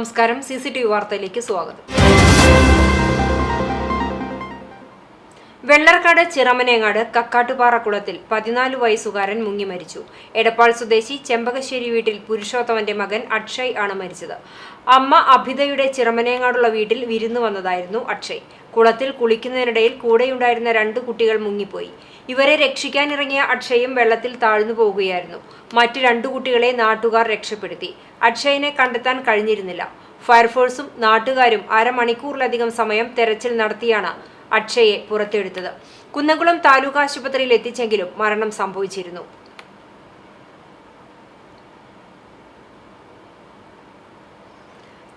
നമസ്കാരം. C C T V വാർത്തയിലേക്ക് സ്വാഗതം. വെള്ളർക്കാട് ചിറമനേങ്ങാട് കക്കാട്ടുപാറ കുളത്തിൽ പതിനാല് വയസ്സുകാരൻ മുങ്ങി മരിച്ചു. എടപ്പാൾ സ്വദേശി ചെമ്പകശ്ശേരി വീട്ടിൽ പുരുഷോത്തമന്റെ മകൻ അക്ഷയ് ആണ് മരിച്ചത്. അമ്മ അഭിതയുടെ ചിറമനേങ്ങാടുള്ള വീട്ടിൽ വിരുന്നു വന്നതായിരുന്നു അക്ഷയ്. കുളത്തിൽ കുളിക്കുന്നതിനിടയിൽ കൂടെയുണ്ടായിരുന്ന രണ്ട് കുട്ടികൾ മുങ്ങിപ്പോയി. ഇവരെ രക്ഷിക്കാനിറങ്ങിയ അക്ഷയും വെള്ളത്തിൽ താഴ്ന്നു പോവുകയായിരുന്നു മറ്റു രണ്ടു കുട്ടികളെ നാട്ടുകാർ രക്ഷപ്പെടുത്തി. അക്ഷയനെ കണ്ടെത്താൻ കഴിഞ്ഞിരുന്നില്ല. ഫയർഫോഴ്സും നാട്ടുകാരും അരമണിക്കൂറിലധികം സമയം തെരച്ചിൽ നടത്തിയാണ് അക്ഷയെ പുറത്തെടുത്തത്. കുന്നംകുളം താലൂക്ക് ആശുപത്രിയിൽ എത്തിച്ചെങ്കിലും മരണം സംഭവിച്ചിരുന്നു.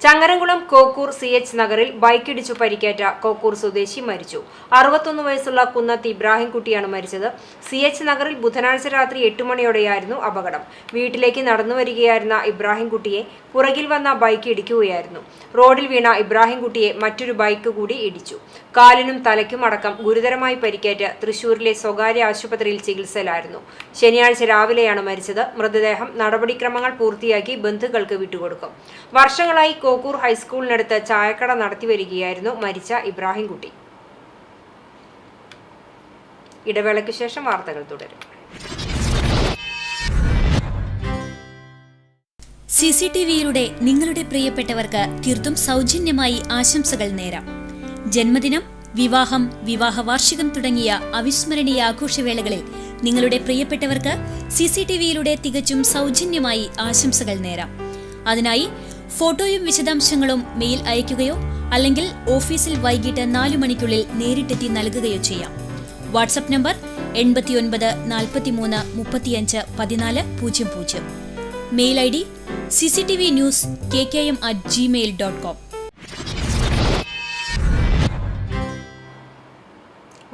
ചങ്ങരംകുളം കോക്കൂർ സി എച്ച് നഗറിൽ ബൈക്കിടിച്ചു പരിക്കേറ്റ കോക്കൂർ സ്വദേശി മരിച്ചു. അറുപത്തൊന്ന് വയസ്സുള്ള കുന്നത്ത് ഇബ്രാഹിംകുട്ടിയാണ് മരിച്ചത്. സി എച്ച് നഗറിൽ ബുധനാഴ്ച രാത്രി എട്ട് മണിയോടെയായിരുന്നു അപകടം. വീട്ടിലേക്ക് നടന്നു വരികയായിരുന്ന ഇബ്രാഹിംകുട്ടിയെ പുറകിൽ വന്ന ബൈക്ക് ഇടിക്കുകയായിരുന്നു. റോഡിൽ വീണ ഇബ്രാഹിംകുട്ടിയെ മറ്റൊരു ബൈക്ക് കൂടി ഇടിച്ചു. കാലിനും തലയ്ക്കും അടക്കം ഗുരുതരമായി പരിക്കേറ്റ് തൃശൂരിലെ സ്വകാര്യ ആശുപത്രിയിൽ ചികിത്സയിലായിരുന്നു. ശനിയാഴ്ച രാവിലെയാണ് മരിച്ചത്. മൃതദേഹം നടപടിക്രമങ്ങൾ പൂർത്തിയാക്കി ബന്ധുക്കൾക്ക് വിട്ടുകൊടുക്കും. വർഷങ്ങളായി കോക്കൂർ ഹൈസ്കൂളിനടുത്ത് ചായക്കട നടത്തിവരികയായിരുന്നു മരിച്ച ഇബ്രാഹിംകുട്ടി ഇടവേളയ്ക്ക് ശേഷം വാർത്തകൾ തുടരും. സി സി നിങ്ങളുടെ പ്രിയപ്പെട്ടവർക്ക് തീർത്തും സൗജന്യമായി ആശംസകൾ നേരാം. ജന്മദിനം വിവാഹം വിവാഹ വാർഷികം തുടങ്ങിയ അവിസ്മരണീയ ആഘോഷവേളകളിൽ നിങ്ങളുടെ പ്രിയപ്പെട്ടവർക്ക് സി സി ടി വിയിലൂടെ തികച്ചും സൗജന്യമായി ആശംസകൾ നേരാം. അതിനായി ഫോട്ടോയും വിശദാംശങ്ങളും മെയിൽ അയയ്ക്കുകയോ അല്ലെങ്കിൽ ഓഫീസിൽ വൈകിട്ട് നാലു മണിക്കുള്ളിൽ നേരിട്ടെത്തി നൽകുകയോ ചെയ്യാം. വാട്സപ്പ് നമ്പർ എൺപത്തിയൊൻപത് നാൽപ്പത്തിമൂന്ന് മുപ്പത്തിയഞ്ച് പതിനാല് പൂജ്യം പൂജ്യം. Mail I D C C T V news K K M at Gmail dot com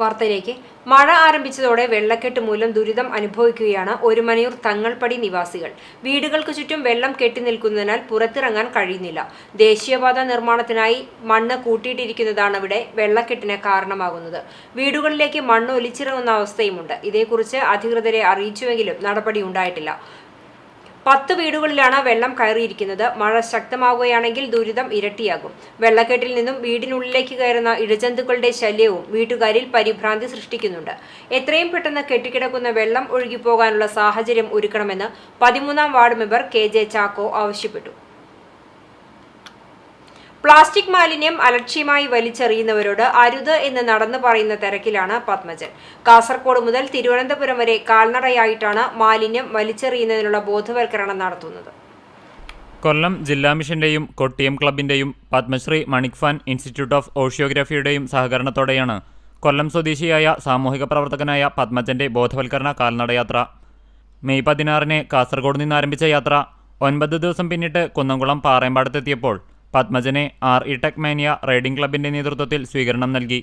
വാർത്തയിലേക്ക്. മഴ ആരംഭിച്ചതോടെ വെള്ളക്കെട്ട് മൂലം ദുരിതം അനുഭവിക്കുകയാണ് ഒരുമനയൂർ തങ്ങൾപ്പടി നിവാസികൾ. വീടുകൾക്ക് ചുറ്റും വെള്ളം കെട്ടി നിൽക്കുന്നതിനാൽ പുറത്തിറങ്ങാൻ കഴിയുന്നില്ല. ദേശീയപാത നിർമ്മാണത്തിനായി മണ്ണ് കൂട്ടിയിട്ടിരിക്കുന്നതാണ് ഇവിടെ വെള്ളക്കെട്ടിന് കാരണമാകുന്നത്. വീടുകളിലേക്ക് മണ്ണ് ഒലിച്ചിറങ്ങുന്ന അവസ്ഥയുമുണ്ട്. ഇതേക്കുറിച്ച് അധികൃതരെ അറിയിച്ചുവെങ്കിലും നടപടി ഉണ്ടായിട്ടില്ല. പത്ത് വീടുകളിലാണ് വെള്ളം കയറിയിരിക്കുന്നത്. മഴ ശക്തമാവുകയാണെങ്കിൽ ദുരിതം ഇരട്ടിയാകും. വെള്ളക്കെട്ടിൽ നിന്നും വീടിനുള്ളിലേക്ക് കയറുന്ന ഇഴജന്തുക്കളുടെ ശല്യവും വീട്ടുകാരിൽ പരിഭ്രാന്തി സൃഷ്ടിക്കുന്നുണ്ട്. എത്രയും പെട്ടെന്ന് കെട്ടിക്കിടക്കുന്ന വെള്ളം ഒഴുകിപ്പോകാനുള്ള സാഹചര്യം ഒരുക്കണമെന്ന് പതിമൂന്നാം ward member K J Chacko ആവശ്യപ്പെട്ടു. പ്ലാസ്റ്റിക് മാലിന്യം അലക്ഷ്യമായി വലിച്ചെറിയുന്നവരോട് അരുത് എന്ന് നടന്നു പറയുന്ന തിരക്കിലാണ് പത്മജൻ. കാസർകോട് മുതൽ തിരുവനന്തപുരം വരെ കാൽനടയായിട്ടാണ് മാലിന്യം വലിച്ചെറിയുന്നതിനുള്ള ബോധവൽക്കരണം നടത്തുന്നത്. കൊല്ലം ജില്ലാ മിഷന്റെയും കൊട്ടിയം ക്ലബിന്റെയും പത്മശ്രീ മണിക്ഫാൻ ഇൻസ്റ്റിറ്റ്യൂട്ട് ഓഫ് ഓഷിയോഗ്രഫിയുടെയും സഹകരണത്തോടെയാണ് കൊല്ലം സ്വദേശിയായ സാമൂഹിക പ്രവർത്തകനായ പത്മജന്റെ ബോധവൽക്കരണ കാൽനടയാത്ര. മെയ് പതിനാറിന് കാസർഗോഡ് നിന്ന് ആരംഭിച്ച യാത്ര ഒൻപത് ദിവസം പിന്നിട്ട് കുന്നംകുളം പാറയമ്പാടത്തെത്തിയപ്പോൾ പത്മജനെ R E tech mania riding ക്ലബിന്റെ നേതൃത്വത്തിൽ സ്വീകരണം നൽകി.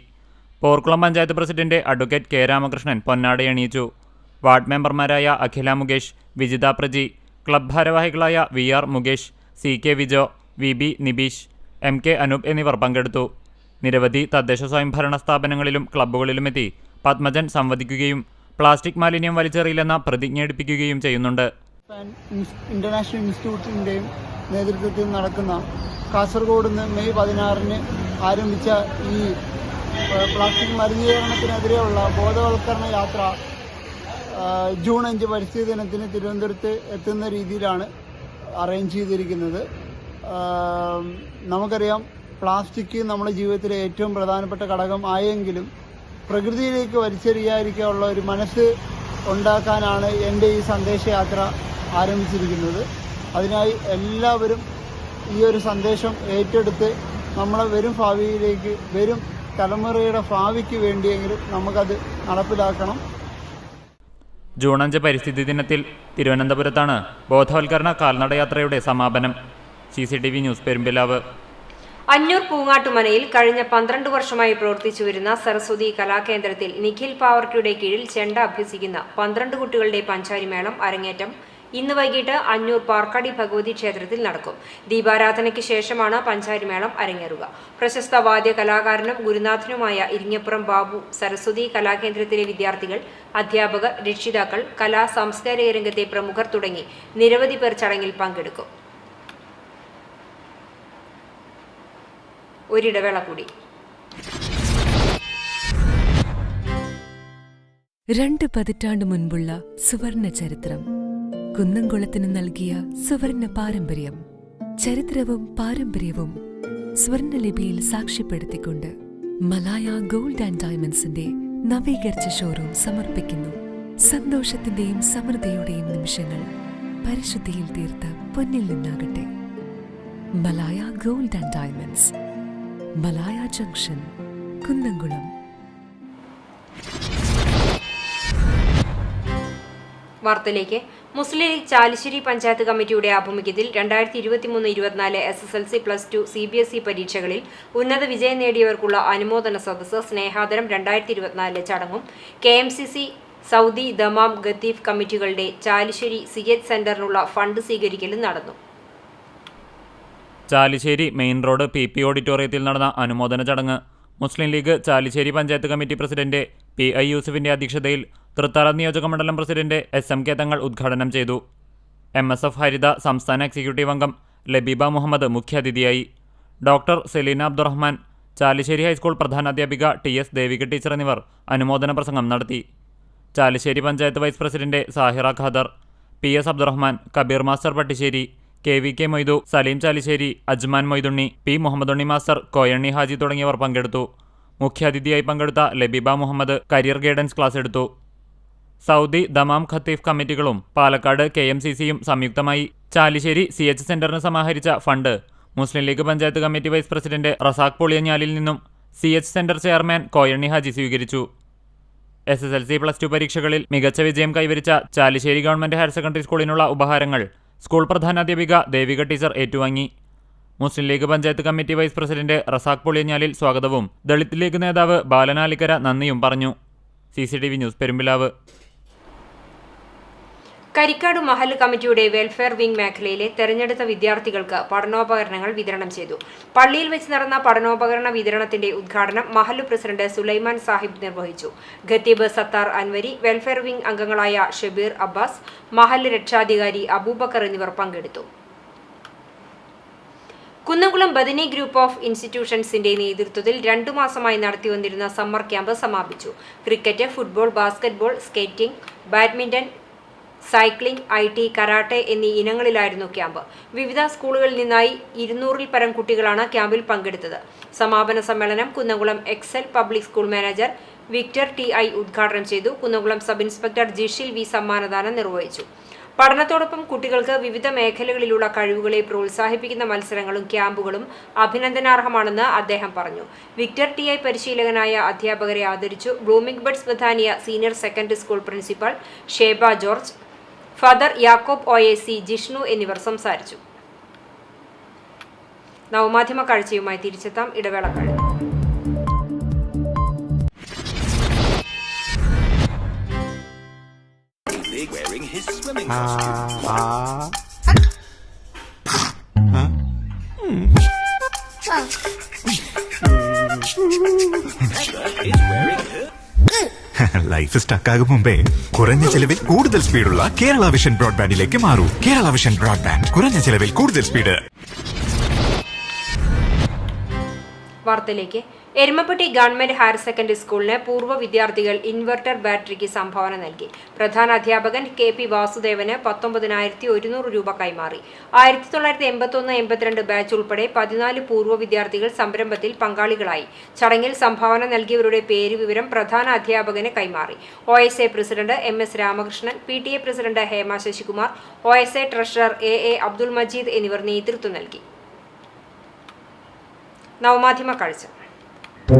Porkulam panchayat president advocate K Ramakrishnan പൊന്നാട എണീച്ചു. വാർഡ് മെമ്പർമാരായ അഖില മുകേഷ് വിജിത പ്രജി ക്ലബ് ഭാരവാഹികളായ V R Mukesh C K Vijo V B Nibeesh M K Anoop എന്നിവർ പങ്കെടുത്തു. നിരവധി തദ്ദേശ സ്വയംഭരണ സ്ഥാപനങ്ങളിലും ക്ലബ്ബുകളിലുമെത്തി പത്മജൻ സംവദിക്കുകയും പ്ലാസ്റ്റിക് മാലിന്യം വലിച്ചെറിയില്ലെന്ന പ്രതിജ്ഞ എടുപ്പിക്കുകയും ചെയ്യുന്നുണ്ട്. ഇന്റർനാഷണൽ ഇൻസ്റ്റിറ്റ്യൂട്ടിന്റെയും നേതൃത്വത്തിൽ നടക്കുന്ന കാസർഗോഡ് നിന്ന് മെയ് പതിനാറിന് ആരംഭിച്ച ഈ പ്ലാസ്റ്റിക് മലിനീകരണത്തിനെതിരെയുള്ള ബോധവൽക്കരണ യാത്ര ജൂൺ അഞ്ച് പരിസ്ഥിതി ദിനത്തിന് തിരുവനന്തപുരത്ത് എത്തുന്ന രീതിയിലാണ് അറേഞ്ച് ചെയ്തിരിക്കുന്നത്. നമുക്കറിയാം പ്ലാസ്റ്റിക് നമ്മുടെ ജീവിതത്തിലെ ഏറ്റവും പ്രധാനപ്പെട്ട ഘടകം ആയെങ്കിലും പ്രകൃതിയിലേക്ക് വലിച്ചെറിയാതിരിക്കാനുള്ള ഒരു മനസ്സ് ഉണ്ടാക്കാനാണ് എന്റെ ഈ സന്ദേശയാത്ര ആരംഭിച്ചിരിക്കുന്നത്. അതിനായി എല്ലാവരും ഈ ഒരു സന്ദേശം ഏറ്റെടുത്ത് നമ്മളെ വരും ഭാവിയിലേക്ക് വരും തലമുറയുടെ ഭാവിക്ക് വേണ്ടിയെങ്കിലും നമുക്കത് നടപ്പിലാക്കണം. ജൂൺ അഞ്ച് പരിസ്ഥിതി ദിനത്തിൽ തിരുവനന്തപുരത്താണ് ബോധവൽക്കരണ കാൽനടയാത്രയുടെ സമാപനം. C C T V news Perumpilavu. Anjur പൂങ്ങാട്ടുമനയിൽ കഴിഞ്ഞ പന്ത്രണ്ട് വർഷമായി പ്രവർത്തിച്ചു വരുന്ന സരസ്വതി കലാകേന്ദ്രത്തിൽ നിഖിൽ പാവർട്ടിയുടെ കീഴിൽ ചെണ്ട അഭ്യസിക്കുന്ന പന്ത്രണ്ട് കുട്ടികളുടെ പഞ്ചാരിമേളം അരങ്ങേറ്റം ഇന്ന് വൈകിട്ട് അഞ്ഞൂർ പാർക്കാടി ഭഗവതി ക്ഷേത്രത്തിൽ നടക്കും. ദീപാരാധനയ്ക്ക് ശേഷമാണ് പഞ്ചാരിമേളം അരങ്ങേറുക. പ്രശസ്ത വാദ്യ കലാകാരനും ഗുരുനാഥനുമായ ഇരിങ്ങപ്പുറം ബാബു സരസ്വതി കലാകേന്ദ്രത്തിലെ വിദ്യാർത്ഥികൾ അധ്യാപകർ രക്ഷിതാക്കൾ കലാ സാംസ്കാരിക രംഗത്തെ പ്രമുഖർ തുടങ്ങി നിരവധി പേർ ചടങ്ങിൽ പങ്കെടുക്കും. ഒരിടവേള കൂടി രണ്ട് പതിറ്റാണ്ട് മുൻപുള്ള സുവർണ ചരിത്രം. കുന്നംകുളത്തിന് നൽകിയ സുവർണ പാരമ്പര്യം. ചരിത്രവും പാരമ്പര്യവും സ്വർണലിപിയിൽ സാക്ഷ്യപ്പെടുത്തിക്കൊണ്ട് മലായ ഗോൾഡ് ആൻഡ് ഡയമണ്ട്സിന്റെ നവീകരിച്ച ഷോറൂം സമർപ്പിക്കുന്നു. സന്തോഷത്തിന്റെയും സമൃദ്ധിയുടെയും നിമിഷങ്ങൾ പരിശുദ്ധിയിൽ തീർത്ത് പൊന്നിൽ നിന്നാകട്ടെ. Malaya gold and diamonds. Malaya junction Kunnamkulam. വാർത്തയിലേക്ക്. മുസ്ലിം ലീഗ് ചാലിശ്ശേരി പഞ്ചായത്ത് കമ്മിറ്റിയുടെ ആഭിമുഖ്യത്തിൽ രണ്ടായിരത്തി ഇരുപത്തിമൂന്ന് ഇരുപത്തിനാല് S S L C plus two C B S E പരീക്ഷകളിൽ ഉന്നത വിജയം നേടിയവർക്കുള്ള അനുമോദന സദസ്സ് സ്നേഹാദരം രണ്ടായിരത്തി ഇരുപത്തിനാല് ചടങ്ങും K M C C Saudi Dammam Qatif കമ്മിറ്റികളുടെ Chalissery C സെന്ററിനുള്ള ഫണ്ട് സ്വീകരിക്കലും നടന്നു. Chalissery main road P P ഓഡിറ്റോറിയത്തിൽ നടന്ന അനുമോദന ചടങ്ങ്. Muslim League Chalissery panchayat committee president P I യൂസഫിന്റെ അധ്യക്ഷതയിൽ തൃത്താല നിയോജക മണ്ഡലം പ്രസിഡന്റ് എസ് എം കെ തങ്ങൾ ഉദ്ഘാടനം ചെയ്തു. എം എസ് എഫ് ഹരിത സംസ്ഥാന എക്സിക്യൂട്ടീവ് അംഗം ലബീബ മുഹമ്മദ് മുഖ്യാതിഥിയായി. Doctor Selina Abdurahman Chalissery high school പ്രധാനാധ്യാപിക T S Devika teacher എന്നിവർ അനുമോദന പ്രസംഗം നടത്തി. Chalissery panchayat vice president Sahira Khader P S Abdurahman Kabeer master Pattissery K V K Moidu Saleem Chalissery Ajman Moidunni P Muhammad Muhammadunni master Koyanni Haji തുടങ്ങിയവർ പങ്കെടുത്തു. മുഖ്യാതിഥിയായി പങ്കെടുത്ത Labeeba Muhammad career guidance class എടുത്തു. Saudi Dammam Qatif കമ്മിറ്റികളും Palakkad K M C സിയും സംയുക്തമായി. Chalissery C H സെന്ററിന് സമാഹരിച്ച fund Muslim League panchayat committee vice president Razak Poliyanjalil നിന്നും C H centre chairman Koyanni Haji സ്വീകരിച്ചു. S S L C plus two പരീക്ഷകളിൽ മികച്ച വിജയം കൈവരിച്ച ചാലിശ്ശേരി ഗവൺമെന്റ് ഹയർ സെക്കൻഡറി സ്കൂളിനുള്ള ഉപഹാരങ്ങൾ സ്കൂൾ പ്രധാനാധ്യാപിക ദേവിക ടീച്ചർ ഏറ്റുവാങ്ങി. Muslim League panchayat committee vice president Razak Poliyanjalil സ്വാഗതവും ദളിത് ലീഗ് നേതാവ് ബാലനാലിക്കര നന്ദിയും പറഞ്ഞു. C news Perumpilavu. Karikkad Mahal കമ്മിറ്റിയുടെ വെൽഫെയർ വിംഗ് മേഖലയിലെ തെരഞ്ഞെടുത്ത വിദ്യാർത്ഥികൾക്ക് പഠനോപകരണങ്ങൾ വിതരണം ചെയ്തു. പള്ളിയിൽ വെച്ച് നടന്ന പഠനോപകരണ വിതരണത്തിന്റെ ഉദ്ഘാടനം മഹൽ പ്രസിഡന്റ് സുലൈമാൻ സാഹിബ് നിർവഹിച്ചു. ഖത്തീബ് സത്താർ അൻവരി വെൽഫെയർ വിംഗ് അംഗങ്ങളായ ഷബീർ അബ്ബാസ് മഹൽ രക്ഷാധികാരി അബൂബക്കർ എന്നിവർ പങ്കെടുത്തു. കുന്നംകുളം ബദനി ഗ്രൂപ്പ് ഓഫ് ഇൻസ്റ്റിറ്റ്യൂഷൻസിന്റെ നേതൃത്വത്തിൽ രണ്ടു മാസമായി നടത്തിവന്നിരുന്ന സമ്മർ ക്യാമ്പ് സമാപിച്ചു. Cricket football basketball skating badminton cycling I T karate എന്നീ ഇനങ്ങളിലായിരുന്നു ക്യാമ്പ്. വിവിധ സ്കൂളുകളിൽ നിന്നായി ഇരുന്നൂറിൽ പരം കുട്ടികളാണ് ക്യാമ്പിൽ പങ്കെടുത്തത്. സമാപന സമ്മേളനം Kunnamkulam Excel public school manager Victor T I ഉദ്ഘാടനം ചെയ്തു. Kunnamkulam sub inspector Jishil V സമ്മാനദാനം നിർവഹിച്ചു. പഠനത്തോടൊപ്പം കുട്ടികൾക്ക് വിവിധ മേഖലകളിലുള്ള കഴിവുകളെ പ്രോത്സാഹിപ്പിക്കുന്ന മത്സരങ്ങളും ക്യാമ്പുകളും അഭിനന്ദനാർഹമാണെന്ന് അദ്ദേഹം പറഞ്ഞു. വിക്ടർ ടി ഐ പരിശീലകനായ അധ്യാപകരെ ആദരിച്ചു. Blooming buds Bethania senior secondary school principal Sheba George father Yakob O A C Jishnu എന്നിവർ സംസാരിച്ചു നവമാധ്യമ കാഴ്ചയുമായി തിരിച്ചെത്താം ഇടവേളക്കാഴ്ച wearing his swimming costume. Is wearing her life സ്റ്റക്കാകും മുമ്പേ കുറഞ്ഞ ചെലവിൽ കൂടുതൽ സ്പീഡുള്ള കേരള വിഷൻ ബ്രോഡ്ബാൻഡിലേക്ക് മാറൂ. കേരള വിഷൻ ബ്രോഡ്ബാൻഡ് കുറഞ്ഞ ചെലവിൽ കൂടുതൽ സ്പീഡ്. വാർത്തയിലേക്ക് എരുമപ്പെട്ടി ഗവൺമെന്റ് ഹയർ സെക്കൻഡറി സ്കൂളിന് പൂർവ വിദ്യാർത്ഥികൾ ഇൻവെർട്ടർ ബാറ്ററിക്ക് സംഭാവന നൽകി. പ്രധാന അധ്യാപകൻ കെ പി വാസുദേവന് പത്തൊമ്പതിനായിരത്തി ഒരുന്നൂറ് രൂപ കൈമാറി. ആയിരത്തി തൊള്ളായിരത്തി എൺപത്തൊന്ന് എൺപത്തിരണ്ട് ബാച്ച് ഉൾപ്പെടെ പതിനാല് പൂർവ വിദ്യാർത്ഥികൾ സംരംഭത്തിൽ പങ്കാളികളായി. ചടങ്ങിൽ സംഭാവന നൽകിയവരുടെ പേര് വിവരം പ്രധാന അധ്യാപകന് കൈമാറി. O S A president M S Ramakrishnan P T A president Hema Sasikumar O S A treasurer A A Abdul Majeed എന്നിവർ നേതൃത്വം നൽകി. നവമാധ്യമ കാഴ്ച. നമ്മുടെ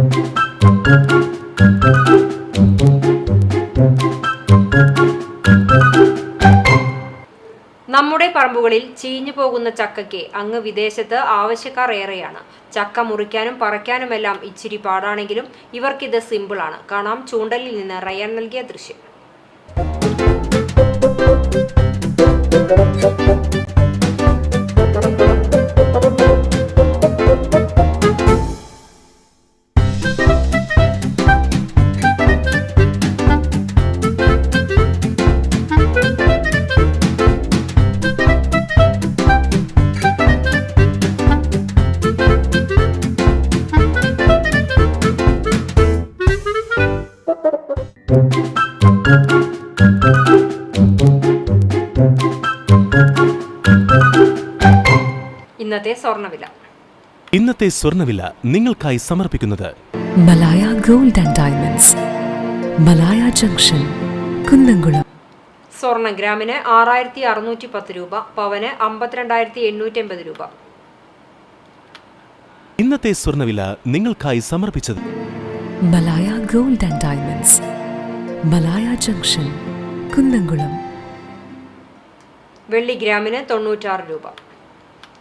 പറമ്പുകളിൽ ചീഞ്ഞു പോകുന്ന ചക്കയ്ക്ക് അങ്ങ് വിദേശത്ത് ആവശ്യക്കാർ ഏറെയാണ്. ചക്ക മുറിക്കാനും പറിക്കാനുമെല്ലാം ഇച്ചിരി പാടാണെങ്കിലും ഇവർക്കിത് സിമ്പിളാണ്. കാണാം ചൂണ്ടലിൽ നിന്ന് റയൻ നൽകിയ ദൃശ്യം. ഇന്നത്തെ സ്വർണവില ഇന്നത്തെ സ്വർണവില നിങ്ങൾക്കായി സമർപ്പിക്കുന്നത് Malaya gold and diamonds. Malaya junction Kunnamkulam. സ്വർണ ഗ്രാമിന് ആറായിരത്തി അറുന്നൂറ്റി പത്ത് രൂപ പവന് അമ്പത്തിരണ്ടായിരത്തി എണ്ണൂറ്റി എൺപത് രൂപ. ഇന്നത്തെ സ്വർണവില നിങ്ങൾക്കായി സമർപ്പിച്ചത് Malaya gold and diamonds. Malaya junction Kunnamkulam. വെള്ളി ഗ്രാമിന് തൊണ്ണൂറ്റാറ് രൂപ.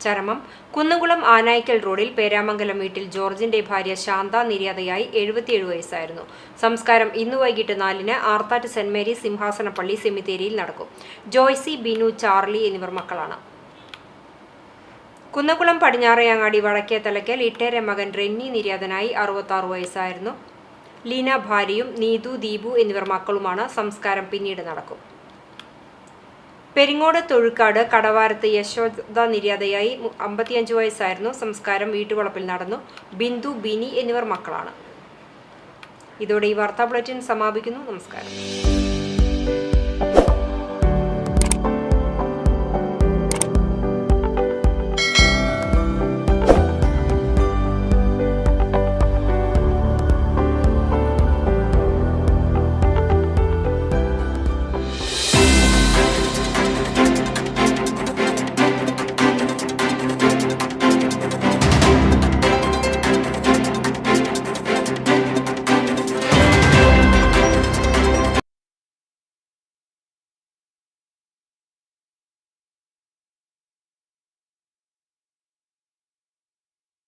ചരമം കുന്നംകുളം ആനായ്ക്കൽ റോഡിൽ പേരാമംഗലം വീട്ടിൽ ജോർജിന്റെ ഭാര്യ ശാന്ത നിര്യാതയായി എഴുപത്തിയേഴ് വയസ്സായിരുന്നു. സംസ്കാരം ഇന്ന് വൈകിട്ട് നാലിന് ആർത്താറ്റ് സെന്റ് സിംഹാസന സിംഹാസനപ്പള്ളി സെമിത്തേരിയിൽ നടക്കും. ജോയ്സി ബിനു ചാർലി എന്നിവർ മക്കളാണ്. കുന്നംകുളം പടിഞ്ഞാറേയങ്ങാടി വടക്കേ തലയ്ക്കൽ ഇട്ടേരെ മകൻ റെന്നി നിര്യാതനായി അറുപത്താറ് വയസ്സായിരുന്നു. ലീന ഭാര്യയും നീതു ദീപു എന്നിവർ മക്കളുമാണ് സംസ്കാരം പിന്നീട് നടക്കും. പെരിങ്ങോട് തൊഴുക്കാട് കടവാരത്ത് യശോദ നിര്യാതയായി അമ്പത്തിയഞ്ച് വയസ്സായിരുന്നു സംസ്കാരം വീട്ടുവളപ്പിൽ നടന്നു. ബിന്ദു ബിനി എന്നിവർ മക്കളാണ്. ഇതോടെ ഈ വാർത്താ ബുള്ളറ്റിൻ സമാപിക്കുന്നു. നമസ്കാരം.